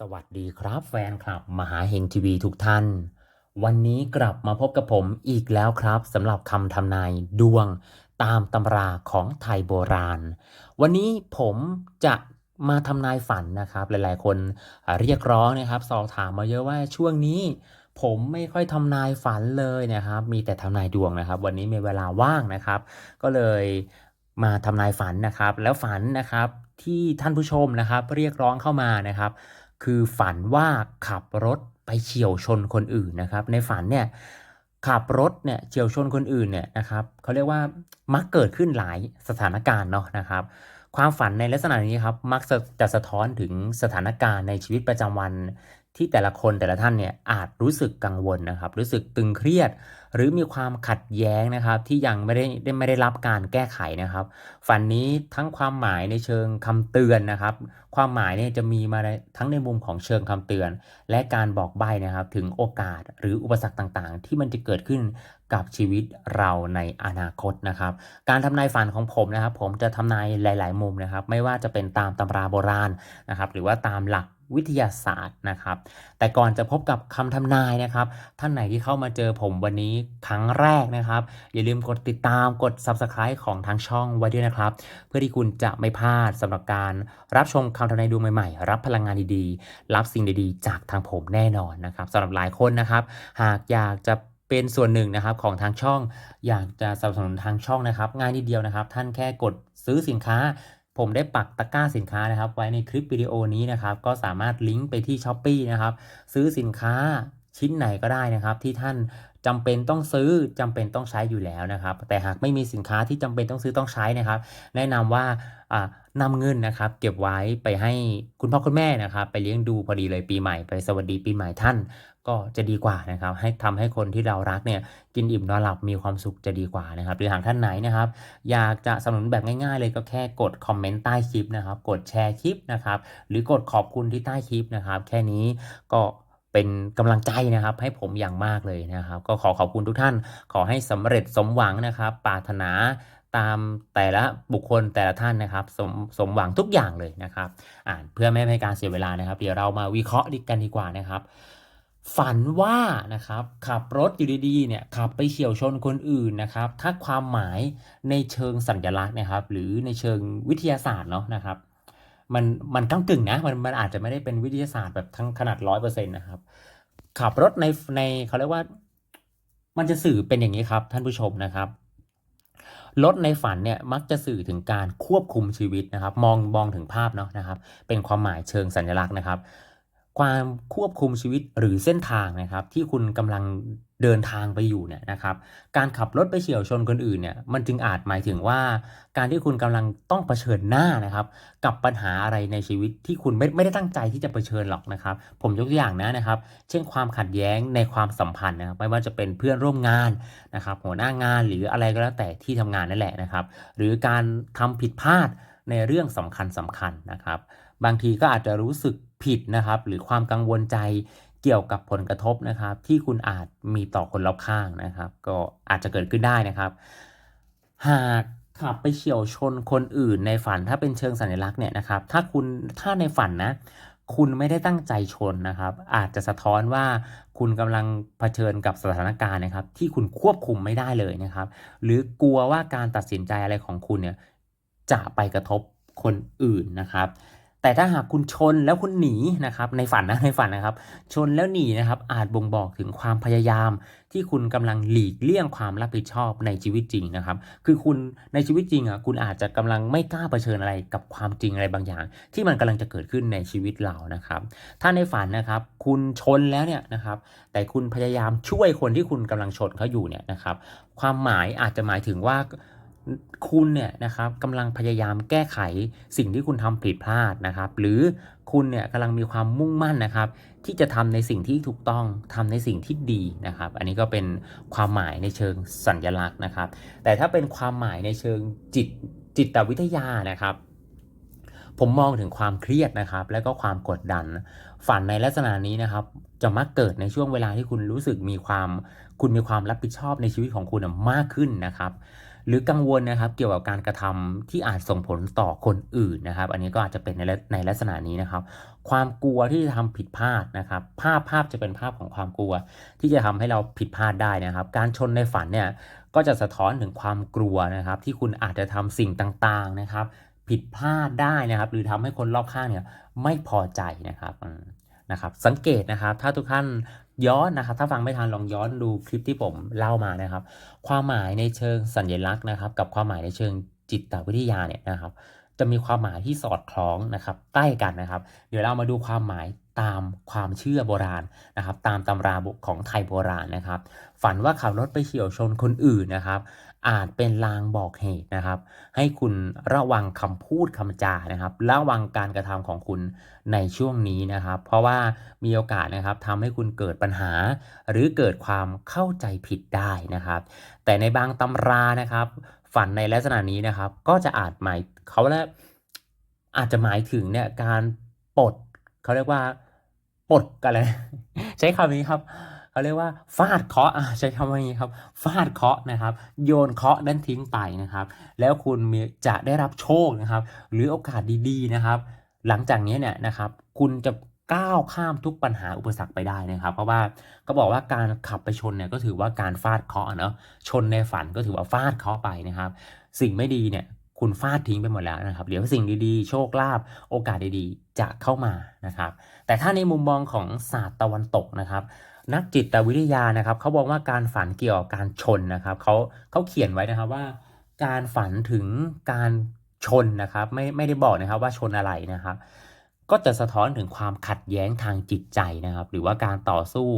สวัสดีครับแฟนคลับ มหาเฮงทีวีทุกท่าน วันนี้กลับมาพบกับผมอีกแล้วครับสำหรับคำทำนายดวงตามตำราของไทยโบราณ วันนี้ผมจะมาทำนายฝันนะครับ หลายๆ คนเรียกร้องนะครับ สอบถามมาเยอะว่าช่วงนี้ ผมไม่ค่อยทำนายฝันเลยนะครับ มีแต่ทำนายดวงนะครับ วันนี้มีเวลาว่างนะครับ ก็เลยมาทำนายฝันนะครับ แล้วฝันนะครับที่ท่านผู้ชมนะครับ เรียกร้องเข้ามานะครับ คือฝันว่าขับรถไปเฉียวชนคนอื่นนะครับ ในฝันเนี่ยขับรถเนี่ยเฉียวชนคนอื่นเนี่ยนะครับเขาเรียกว่ามักเกิดขึ้นหลายสถานการณ์เนาะนะครับ ความฝันในลักษณะนี้ครับมักจะสะท้อนถึงสถานการณ์ในชีวิตประจำวัน ที่แต่ละคนแต่ละท่านเนี่ยอาจรู้สึกกังวลนะครับ รู้สึกตึงเครียด หรือมีความขัดแย้งนะครับ ที่ยังไม่ได้ไดไม่ได้รับการแก้ไขนะครับ ฝันนี้ทั้งความหมายในเชิงคำเตือนนะครับ ความหมายเนี่ยจะมีมาในทั้งในมุมของเชิงคำเตือน และการบอกใบ้นะครับ ถึงโอกาสหรืออุปสรรคต่างๆ ที่มันจะเกิดขึ้นกับชีวิตเราในอนาคตนะครับ การทำนายฝันของผมนะครับ ผมจะทำนายหลาย ๆ มุมนะครับ ไม่ว่าจะเป็นตามตำราโบราณนะครับ หรือว่าตามหลัก วิทยาศาสตร์นะครับ แต่ก่อนจะพบกับคำทำนายนะครับ ท่านไหนที่เข้ามาเจอผมวันนี้ครั้งแรกนะครับ อย่าลืมกดติดตามกด Subscribe ของทางช่องไว้ด้วยนะครับ เพื่อที่คุณจะไม่พลาดสำหรับการรับชมคำทำนายดวงใหม่ๆ รับพลังงานดีๆ รับสิ่งดีๆ จากทางผมแน่นอนนะครับสำหรับหลายคนนะครับ หากอยากจะเป็นส่วนหนึ่งนะครับของทางช่อง อยากจะสนับสนุนทางช่องนะครับ ง่ายนิดเดียวนะครับ ท่านแค่กดซื้อสินค้า ผมได้ปักตะกร้าสินค้านะครับ ไว้ในคลิปวิดีโอนี้นะครับ ก็สามารถลิงก์ไปที่ช้อป e e นะครับ ซื้อสินค้า ชิ้นไหนก็ได้นะครับ ที่ท่านจำเป็นต้องซื้อจำเป็นต้องใช้อยู่แล้วนะครับ แต่หากไม่มีสินค้าที่จำเป็นต้องซื้อต้องใช้นะครับ แนะนำว่าอ่านำเงินนะครับ เก็บไว้ไปให้คุณพ่อคุณแม่นะครับ ไปเลี้ยงดูพอดีเลยปีใหม่ไปสวัสดีปีใหม่ท่านก็จะดีกว่านะครับ ให้ทำให้คนที่เรารักเนี่ยกินอิ่มนอนหลับมีความสุขจะดีกว่านะครับหรือหากท่านไหนนะครับ อยากจะสนับสนุนแบบง่ายๆ เลยก็แค่กดคอมเมนต์ใต้คลิปนะครับ กดแชร์คลิปนะครับ หรือกดขอบคุณที่ใต้คลิปนะครับ แค่นี้ก็ เป็นกำลังใจนะครับ ให้ผมอย่างมากเลยนะครับ ก็ขอขอบคุณทุกท่าน ขอให้สำเร็จสมหวังนะครับ ปรารถนาตามแต่ละบุคคลแต่ละท่านนะครับ สมสมหวังทุกอย่างเลยนะครับอ่านเพื่อไม่ให้การเสียเวลานะครับ เดี๋ยวเรามาวิเคราะห์กันดีกว่านะครับ ฝันว่านะครับขับรถอยู่ดีๆเนี่ยขับไปเฉียวชนคนอื่นนะครับ ถ้าความหมายในเชิงสัญลักษณ์นะครับ หรือในเชิงวิทยาศาสตร์เนาะนะครับ มันมันก้ากึ่งนะมันมันอาจจะไม่ได้เป็นวิทยาศาสตร์แบบทั้งขนาดร้อยเปอร์เซ็นต์นะครับ ขับรถในในเขาเรียกว่า มันจะสื่อเป็นอย่างนี้ครับ ท่านผู้ชมนะครับรถในฝันเนี่ยมักจะสื่อถึงการควบคุมชีวิตนะครับ มองมองถึงภาพเนาะนะครับ เป็นความหมายเชิงสัญลักษณ์นะครับ ความควบคุมชีวิตหรือเส้นทางนะครับ ที่คุณกำลัง เดินทางไปอยู่เนี่ยนะครับ การขับรถไปเฉียวชนคนอื่นเนี่ยมันจึงอาจหมายถึงว่า การที่คุณกำลังต้องเผชิญหน้านะครับ กับปัญหาอะไรในชีวิตที่คุณไม่ไม่ได้ตั้งใจที่จะเผชิญหรอกนะครับ ผมยกตัวอย่างนะนะครับ เช่นความขัดแย้งในความสัมพันธ์นะครับไม่ว่าจะเป็นเพื่อนร่วมงานนะครับหัวหน้างานหรืออะไรก็แล้วแต่ที่ทำงานนั่นแหละนะครับ หรือการทำผิดพลาดในเรื่องสำคัญสำคัญนะครับ บางทีก็อาจจะรู้สึกผิดนะครับ หรือความกังวลใจ เกี่ยวกับผลกระทบนะครับ ที่คุณอาจมีต่อคนรอบข้างนะครับ ก็อาจจะเกิดขึ้นได้นะครับ หากขับไปเฉียวชนคนอื่นในฝันถ้าเป็นเชิงสัญลักษณ์เนี่ยนะครับ ถ้าคุณถ้าในฝันนะ คุณไม่ได้ตั้งใจชนนะครับ อาจจะสะท้อนว่าคุณกำลังเผชิญกับสถานการณ์นะครับ ที่คุณควบคุมไม่ได้เลยนะครับ หรือกลัวว่าการตัดสินใจอะไรของคุณเนี่ยจะไปกระทบคนอื่นนะครับ แต่ถ้าหากคุณชนแล้วคุณหนีนะครับในฝันนะในฝันนะครับ ชนแล้วหนีนะครับอาจบ่งบอกถึงความพยายาม ที่คุณกำลังหลีกเลี่ยงความรับผิดชอบในชีวิตจริงนะครับ คือคุณในชีวิตจริงอะคุณอาจจะกำลังไม่กล้าเผชิญอะไรกับความจริงอะไรบางอย่าง ที่มันกำลังจะเกิดขึ้นในชีวิตเรานะครับ ถ้าในฝันนะครับ คุณชนแล้วเนี่ยนะครับแต่คุณพยายามช่วยคนที่คุณกำลังชนเขาอยู่เนี่ยนะครับ ความหมายอาจจะหมายถึงว่า คุณเนี่ยนะครับกำลังพยายามแก้ไขสิ่งที่คุณทำผิดพลาดนะครับ หรือคุณเนี่ยกำลังมีความมุ่งมั่นนะครับ ที่จะทำในสิ่งที่ถูกต้องทำในสิ่งที่ดีนะครับ อันนี้ก็เป็นความหมายในเชิงสัญลักษณ์นะครับ แต่ถ้าเป็นความหมายในเชิงจิตจิตวิทยานะครับผมมองถึงความเครียดนะครับ และก็ความกดดัน ฝันในลักษณะนี้นะครับ จะมักเกิดในช่วงเวลาที่คุณรู้สึกมีความ คุณมีความรับผิดชอบในชีวิตของคุณมากขึ้นนะครับ หรือกังวลนะครับเกี่ยวกับการกระทำที่อาจส่งผลต่อคนอื่นนะครับ อันนี้ก็อาจจะเป็นในในลักษณะนี้นะครับ ความกลัวที่จะทำผิดพลาดนะครับ ภาพภาพจะเป็นภาพของความกลัว ที่จะทำให้เราผิดพลาดได้นะครับ การชนในฝันเนี่ยก็จะสะท้อนถึงความกลัวนะครับ ที่คุณอาจจะทำสิ่งต่างๆนะครับ ผิดพลาดได้นะครับ หรือทำให้คนรอบข้างเนี่ยไม่พอใจนะครับนะครับสังเกตนะครับถ้าทุกท่าน ย้อนนะครับ ถ้าฟังไม่ทันลองย้อนดูคลิปที่ผมเล่ามานะครับ ความหมายในเชิงสัญลักษณ์นะครับ กับความหมายในเชิงจิตวิทยาเนี่ยนะครับ จะมีความหมายที่สอดคล้องนะครับ ใกล้กันนะครับ เดี๋ยวเรามาดูความหมาย ตามความเชื่อโบราณนะครับ ตามตำราของไทยโบราณนะครับ ฝันว่าขับรถไปเฉี่ยวชนคนอื่นนะครับ อาจเป็นลางบอกเหตุนะครับ ให้คุณระวังคำพูดคำจานะครับ ระวังการกระทำของคุณในช่วงนี้นะครับ เพราะว่ามีโอกาสนะครับทำให้คุณเกิดปัญหา หรือเกิดความเข้าใจผิดได้นะครับ แต่ในบางตำรานะครับ ฝันในลักษณะนี้นะครับ ก็จะอาจหมายเขาและอาจจะหมายถึงเนี่ยการปลดเขาเรียกว่า ปลดกันเลย ใช้คำนี้ครับเขาเรียกว่าฟาดเคาะใช้คำว่าอย่างนี้ครับฟาดเคาะนะครับ โยนเคาะนั้นทิ้งไปนะครับ แล้วคุณจะได้รับโชคนะครับ หรือโอกาสดีๆนะครับ หลังจากนี้เนี่ยนะครับ คุณจะก้าวข้ามทุกปัญหาอุปสรรคไปได้นะครับ เพราะว่าก็บอกว่าการขับไปชนเนี่ยก็ถือว่าการฟาดเคาะเนาะชนในฝันก็ถือว่าฟาดเคาะไปนะครับ สิ่งไม่ดีเนี่ย คุณฟาดทิ้งไปหมดแล้วนะครับ เดี๋ยวสิ่งดีๆ โชคลาภโอกาสดีๆ จะเข้ามานะครับ แต่ถ้าในมุมมองของศาสตร์ตะวันตกนะครับ นักจิตวิทยานะครับเขาบอกว่าการฝันเกี่ยวกับการชนนะครับเขาเขาเขียนไว้นะครับว่า การฝันถึงการชนนะครับไม่ไม่ได้บอกนะครับว่าชนอะไรนะครับ ก็จะสะท้อนถึงความขัดแย้งทางจิตใจนะครับ หรือว่าการต่อสู้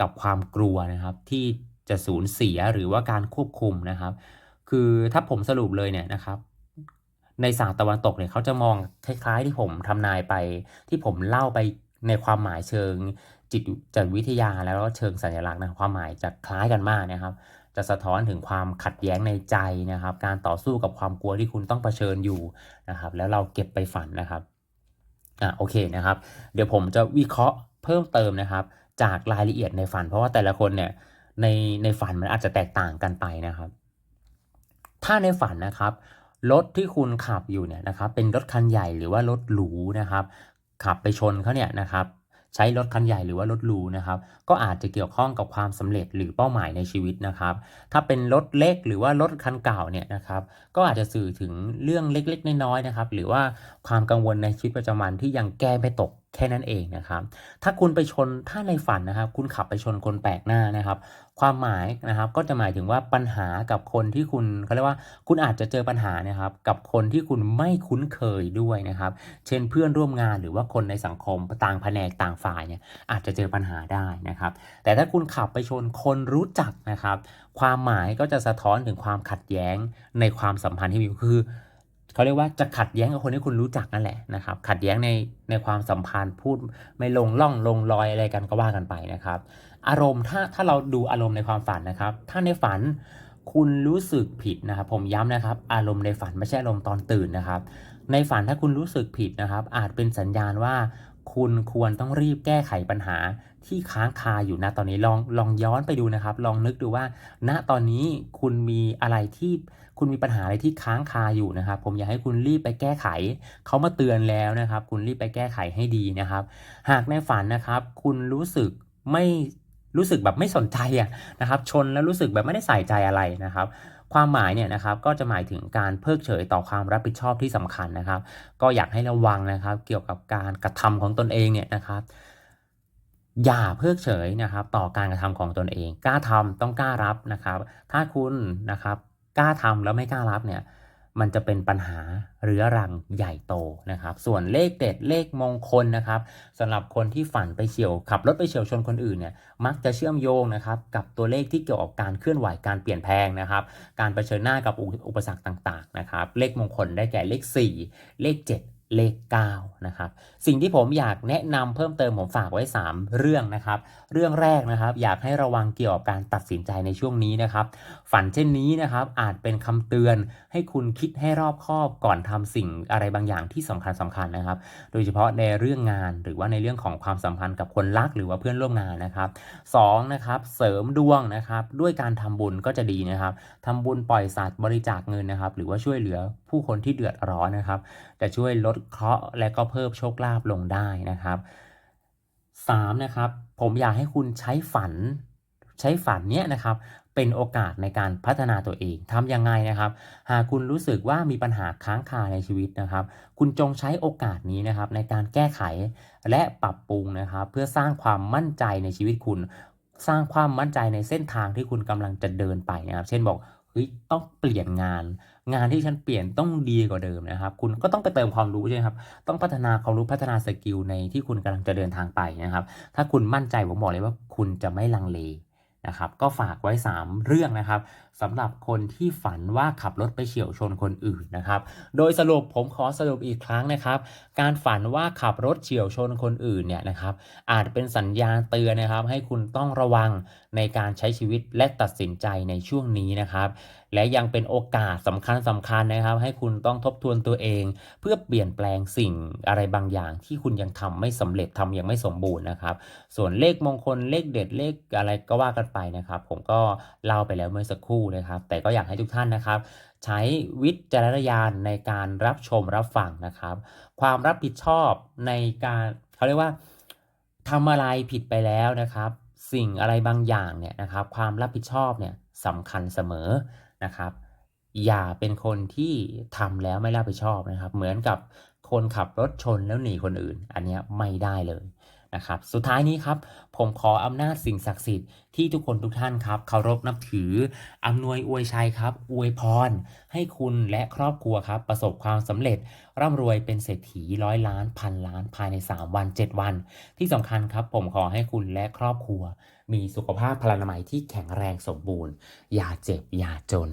กับความกลัวนะครับ ที่จะสูญเสียหรือว่าการควบคุมนะครับ คือถ้าผมสรุปเลยเนี่ยนะครับ ในศาสตร์ตะวันตกเนี่ยเขาจะมองคล้ายๆที่ผมทำนายไป ที่ผมเล่าไปในความหมายเชิงจิตจิตวิทยาแล้วก็เชิงสัญลักษณ์นะความหมายจะคล้ายกันมากนะครับ จะสะท้อนถึงความขัดแย้งในใจนะครับ การต่อสู้กับความกลัวที่คุณต้องเผชิญอยู่นะครับ แล้วเราเก็บไปฝันนะครับอะโอเคนะครับ เดี๋ยวผมจะวิเคราะห์เพิ่มเติมนะครับ จากรายละเอียดในฝัน เพราะว่าแต่ละคนเนี่ยในในฝันมันอาจจะแตกต่างกันไปนะครับ ถ้าในฝันนะครับ รถที่คุณขับอยู่เนี่ยนะครับเป็นรถคันใหญ่หรือว่ารถหรูนะครับ ขับไปชนเขาเนี่ยนะครับใช้รถคันใหญ่หรือว่ารถหรูนะครับ ก็อาจจะเกี่ยวข้องกับความสำเร็จหรือเป้าหมายในชีวิตนะครับ ถ้าเป็นรถเล็กหรือว่ารถคันเก่าเนี่ยนะครับ ก็อาจจะสื่อถึงเรื่องเล็กๆน้อยๆนะครับ หรือว่าความกังวลในชีวิตประจำวันที่ยังแก้ไม่ตก แค่นั้นเองนะครับ ถ้าคุณไปชนถ้าในฝันนะครับ คุณขับไปชนคนแปลกหน้านะครับ ความหมายนะครับก็จะหมายถึงว่าปัญหากับคนที่คุณเขาเรียกว่าคุณอาจจะเจอปัญหานะครับ กับคนที่คุณไม่คุ้นเคยด้วยนะครับ เช่นเพื่อนร่วมงานหรือว่าคนในสังคมต่างแผนกต่างฝ่ายเนี่ยอาจจะเจอปัญหาได้นะครับ แต่ถ้าคุณขับไปชนคนรู้จักนะครับ ความหมายก็จะสะท้อนถึงความขัดแย้งในความสัมพันธ์ที่มีคือ เขาเรียกว่าจะขัดแย้งกับคนที่คุณรู้จักนั่นแหละนะครับ ขัดแย้งในในความสัมพันธ์พูดไม่ลงล่องลงรอยอะไรกันก็ว่ากันไปนะครับ อารมณ์ถ้าถ้าเราดูอารมณ์ในความฝันนะครับ ถ้าในฝันคุณรู้สึกผิดนะครับ ผมย้ำนะครับ อารมณ์ในฝันไม่ใช่อารมณ์ตอนตื่นนะครับ ในฝันถ้าคุณรู้สึกผิดนะครับ อาจเป็นสัญญาณว่าคุณควรต้องรีบแก้ไขปัญหา ที่ค้างคาอยู่นะตอนนี้ลองลองย้อนไปดูนะครับ ลองนึกดูว่า ณตอนนี้คุณมีอะไรที่คุณมีปัญหาอะไรที่ค้างคาอยู่นะครับ ผมอยากให้คุณรีบไปแก้ไข เขามาเตือนแล้วนะครับ คุณรีบไปแก้ไขให้ดีนะครับ หากในฝันนะครับ คุณรู้สึกไม่รู้สึกแบบไม่สนใจอะนะครับ ชนแล้วรู้สึกแบบไม่ได้ใส่ใจอะไรนะครับความหมายเนี่ยนะครับก็จะหมายถึงการเพิกเฉยต่อความรับผิดชอบที่สำคัญนะครับ ก็อยากให้ระวังนะครับ เกี่ยวกับการกระทำของตนเองเนี่ยนะครับ อย่าเพิกเฉยนะครับ ต่อการกระทำของตนเอง กล้าทำต้องกล้ารับนะครับ ถ้าคุณนะครับกล้าทำแล้วไม่กล้ารับเนี่ยมันจะเป็นปัญหาเรื้อรังใหญ่โตนะครับ ส่วนเลขเด็ดเลขมงคลนะครับสำหรับคนที่ฝันไปเฉียว ขับรถไปเฉียวชนคนอื่นเนี่ยมักจะเชื่อมโยงนะครับกับตัวเลขที่เกี่ยวกับการเคลื่อนไหวการเปลี่ยนแปลงนะครับ การเผชิญหน้ากับอุปสรรคต่างๆนะครับ เลขมงคลได้แก่เลข 4 เลข 7 เลข9นะครับสิ่งที่ผมอยากแนะนำเพิ่มเติมผมฝากไว้ 3 เรื่องนะครับ เรื่องแรกนะครับ อยากให้ระวังเกี่ยวกับการตัดสินใจในช่วงนี้นะครับ ฝันเช่นนี้นะครับ อาจเป็นคำเตือนให้คุณคิดให้รอบคอบก่อนทำสิ่งอะไรบางอย่างที่สำคัญสำคัญนะครับ โดยเฉพาะในเรื่องงานหรือว่าในเรื่องของความสัมพันธ์กับคนรักหรือว่าเพื่อนร่วมงานนะครับสองนะครับเสริมดวงนะครับ ด้วยการทำบุญก็จะดีนะครับทำบุญปล่อยสัตว์บริจาคเงินนะครับ หรือว่าช่วยเหลือผู้คนที่เดือดร้อนนะครับ จะช่วยลดเคราะห์และก็เพิ่มโชคลาภลงได้นะครับสามนะครับผมอยากให้คุณใช้ฝัน ใช้ฝันเนี้ยนะครับเป็นโอกาสในการพัฒนาตัวเองทำยังไงนะครับ หากคุณรู้สึกว่ามีปัญหาค้างคาในชีวิตนะครับ คุณจงใช้โอกาสนี้นะครับ ในการแก้ไขและปรับปรุงนะครับ เพื่อสร้างความมั่นใจในชีวิตคุณ สร้างความมั่นใจในเส้นทางที่คุณกำลังจะเดินไปนะครับ เช่นบอกเฮ้ยต้องเปลี่ยนงาน งานที่ฉันเปลี่ยนต้องดีกว่าเดิมนะครับ คุณก็ต้องไปเติมความรู้ใช่ไหมครับ ต้องพัฒนาความรู้พัฒนาสกิลในที่คุณกำลังจะเดินทางไปนะครับ ถ้าคุณมั่นใจผมบอกเลยว่าคุณจะไม่ลังเลนะครับ ก็ฝากไว้ 3 เรื่องนะครับสำหรับคนที่ฝันว่าขับรถไปเฉี่ยวชนคนอื่นนะครับ โดยสรุปผมขอสรุปอีกครั้งนะครับ การฝันว่าขับรถเฉี่ยวชนคนอื่นเนี่ยนะครับ อาจเป็นสัญญาณเตือนนะครับ ให้คุณต้องระวัง ในการใช้ชีวิตและตัดสินใจในช่วงนี้นะครับ และยังเป็นโอกาสสำคัญสำคัญนะครับ ให้คุณต้องทบทวนตัวเอง เพื่อเปลี่ยนแปลงสิ่งอะไรบางอย่างที่คุณยังทำไม่สำเร็จทำยังไม่สมบูรณ์นะครับ ส่วนเลขมงคลเลขเด็ดเลขอะไรก็ว่ากันไปนะครับ ผมก็เล่าไปแล้วเมื่อสักครู่นะครับ แต่ก็อยากให้ทุกท่านนะครับใช้วิจารณญาณในการรับชมรับฟังนะครับ ความรับผิดชอบในการเขาเรียกว่าทำอะไรผิดไปแล้วนะครับ สิ่งอะไรบางอย่างเนี่ยนะครับ ความรับผิดชอบเนี่ยสำคัญเสมอนะครับ อย่าเป็นคนที่ทำแล้วไม่รับผิดชอบนะครับ เหมือนกับคนขับรถชนแล้วหนีคนอื่น อันนี้ไม่ได้เลย นะครับ สุดท้ายนี้ครับ ผมขออำนาจสิ่งศักดิ์สิทธิ์ที่ทุกคนทุกท่านครับเคารพนับถืออำนวยอวยชัยครับ อวยพร ให้คุณและครอบครัวครับ ประสบความสำเร็จ ร่ำรวยเป็นเศรษฐีร้อยล้านพันล้านภายใน 3 วัน 7 วัน ที่สำคัญครับ ผมขอให้คุณและครอบครัว มีสุขภาพพลานามัยที่แข็งแรงสมบูรณ์ อย่าเจ็บอย่าจน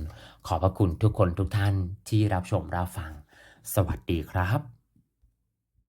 ขอบพระคุณทุกคนทุกท่านที่รับชมรับฟัง สวัสดีครับ